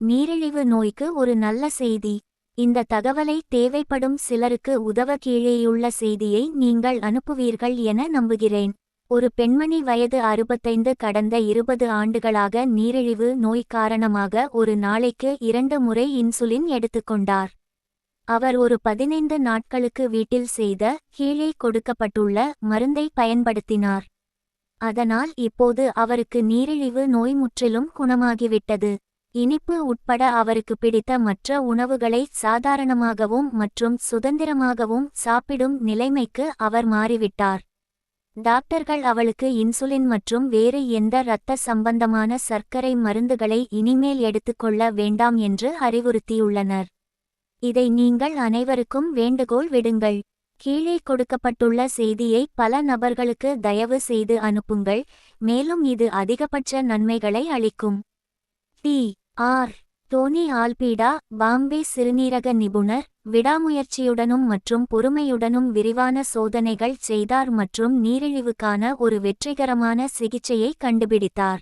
நீரிழிவு நோய்க்கு ஒரு நல்ல செய்தி. இந்த தகவலை தேவைப்படும் சிலருக்கு உதவ கீழேயுள்ள செய்தியை நீங்கள் அனுப்புவீர்கள் என நம்புகிறேன். ஒரு பெண்மணி வயது அறுபத்தைந்து கடந்த இருபது ஆண்டுகளாக நீரிழிவு நோய் காரணமாக ஒரு நாளைக்கு இரண்டு முறை இன்சுலின் எடுத்துக்கொண்டார். அவர் ஒரு பதினைந்து நாட்களுக்கு வீட்டில் செய்த கீழே கொடுக்கப்பட்டுள்ள மருந்தை பயன்படுத்தினார். அதனால் இப்போது அவருக்கு நீரிழிவு நோய் முற்றிலும் குணமாகிவிட்டது. இனிப்பு உட்பட அவருக்கு பிடித்த மற்ற உணவுகளை சாதாரணமாகவும் மற்றும் சுதந்திரமாகவும் சாப்பிடும் நிலைமைக்கு அவர் மாறிவிட்டார். டாக்டர்கள் அவளுக்கு இன்சுலின் மற்றும் வேறு எந்த இரத்த சம்பந்தமான சர்க்கரை மருந்துகளை இனிமேல் எடுத்துக்கொள்ள வேண்டாம் என்று அறிவுறுத்தியுள்ளனர். இதை நீங்கள் அனைவருக்கும் வேண்டுகோள் விடுங்கள். கீழே கொடுக்கப்பட்டுள்ள செய்தியை பல நபர்களுக்கு தயவு செய்து அனுப்புங்கள் மேலும் இது அதிகபட்ச நன்மைகளை அளிக்கும். D R. டோனி ஆல்பீடா பாம்பே சிறுநீரக நிபுணர் விடாமுயற்சியுடனும் மற்றும் பொறுமையுடனும் விரிவான சோதனைகள் செய்தார் மற்றும் நீரிழிவுக்கான ஒரு வெற்றிகரமான சிகிச்சையை கண்டுபிடித்தார்.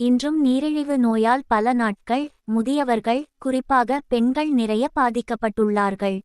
இன்றும் நீரிழிவு நோயால் பல நாட்கள் முதியவர்கள் குறிப்பாக பெண்கள் நிறைய பாதிக்கப்பட்டுள்ளார்கள்.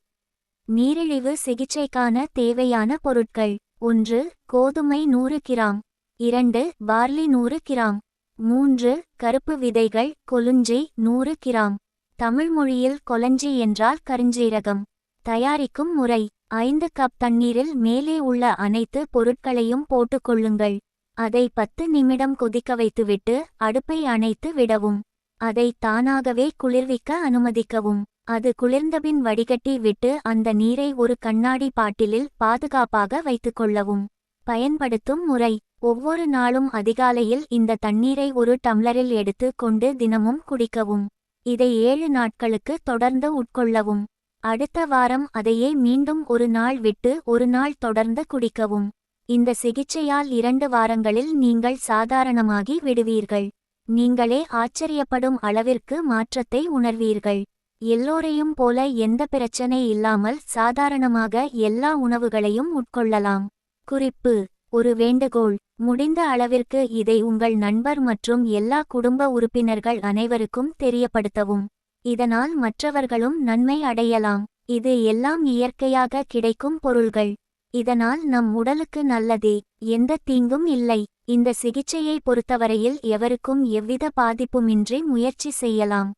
நீரிழிவு சிகிச்சைக்கான தேவையான பொருட்கள் ஒன்று கோதுமை நூறு கிராம் இரண்டு பார்லி நூறு கிராம் மூன்று கருப்பு விதைகள் கொலுஞ்சி நூறு கிராம். தமிழ் மொழியில் கொலஞ்சி என்றால் கருஞ்சீரகம். தயாரிக்கும் முறை ஐந்து கப் தண்ணீரில் மேலே உள்ள அனைத்து பொருட்களையும் போட்டுக்கொள்ளுங்கள் அதை பத்து நிமிடம் கொதிக்க வைத்துவிட்டு அடுப்பை அணைத்து விடவும். அதை தானாகவே குளிர்விக்க அனுமதிக்கவும். அது குளிர்ந்தபின் வடிகட்டி விட்டு அந்த நீரை ஒரு கண்ணாடி பாட்டிலில் பாதுகாப்பாக வைத்துக்கொள்ளவும் பயன்படுத்தும் முறை. ஒவ்வொரு நாளும் அதிகாலையில் இந்த தண்ணீரை ஒரு டம்ளரில் எடுத்து கொண்டு தினமும் குடிக்கவும். இதை ஏழு நாட்களுக்கு தொடர்ந்து உட்கொள்ளவும். அடுத்த வாரம் அதையே மீண்டும் ஒரு நாள் விட்டு ஒரு நாள் தொடர்ந்து குடிக்கவும். இந்த சிகிச்சையால் இரண்டு வாரங்களில் நீங்கள் சாதாரணமாகி விடுவீர்கள். நீங்களே ஆச்சரியப்படும் அளவிற்கு மாற்றத்தை உணர்வீர்கள். எல்லோரையும் போல எந்த பிரச்சனை இல்லாமல் சாதாரணமாக எல்லா உணவுகளையும் உட்கொள்ளலாம். குறிப்பு ஒரு வேண்டுகோள். முடிந்த அளவிற்கு இதை உங்கள் நண்பர் மற்றும் எல்லா குடும்ப உறுப்பினர்கள் அனைவருக்கும் தெரியப்படுத்தவும். இதனால் மற்றவர்களும் நன்மை அடையலாம். இது எல்லாம் இயற்கையாக கிடைக்கும் பொருள்கள். இதனால் நம் உடலுக்கு நல்லதே. எந்த தீங்கும் இல்லை. இந்த சிகிச்சையை பொறுத்தவரையில் எவருக்கும் எவ்வித பாதிப்புமின்றி முயற்சி செய்யலாம்.